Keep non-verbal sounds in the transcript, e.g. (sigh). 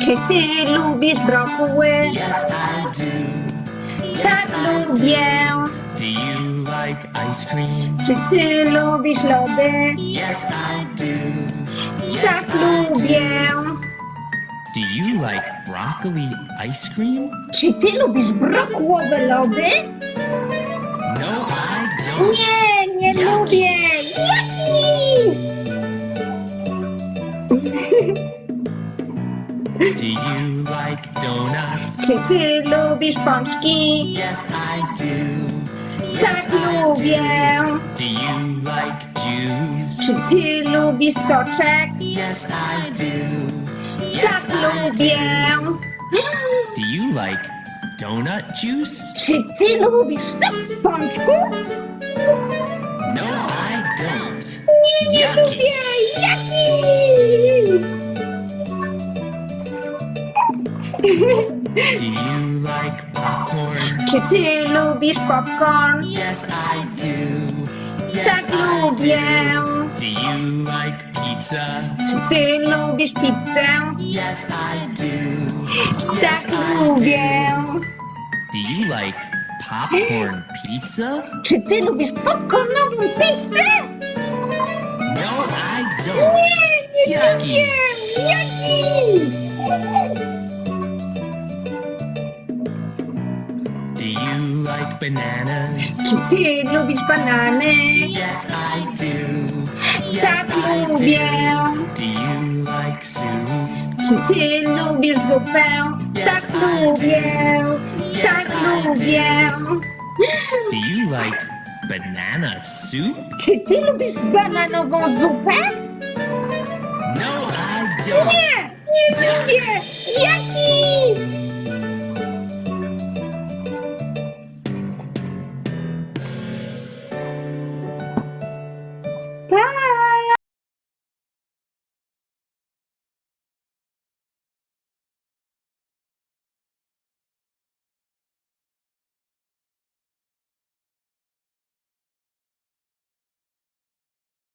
Czy ty lubisz brokuły? Yes, I do. Tak lubię. Do you like ice cream? Czy ty lubisz lody? Yes, I do. Yes, Tak I do. lubię. Do you like broccoli ice cream? Czy ty lubisz brokułowe lody? No, I don't. Nie, nie Jaki? lubię. Jaki? (laughs) Do you like donuts? Czy ty lubisz pączki? Yes, I do. Tak Yes, I lubię. do. Do you like juice? Czy ty lubisz soczek? Yes, I do. Tak Yes, I lubię. do. Do you like donut juice? Czy ty lubisz sok z pączku? Do you like popcorn? Czy ty lubisz popcorn? Yes, I do. Yes, Tak I lubię. do. Do you like pizza? Czy ty lubisz pizzę? Yes, I do. Yes, Tak I lubię. do. Do you like popcorn pizza? Czy ty lubisz popcornową pizzę? No, I don't. Nie, nie Jaki? lubię. Jaki? Do bananas? Czy ty lubisz banany? Yes, I do. Yes, Tak I lubię. do. Do you like soup? Czy ty lubisz zupę? Yes, Tak I lubię. Yes, Tak I lubię. Do you like banana soup? Czy ty lubisz bananową zupę? No, I don't. Nie, nie lubię.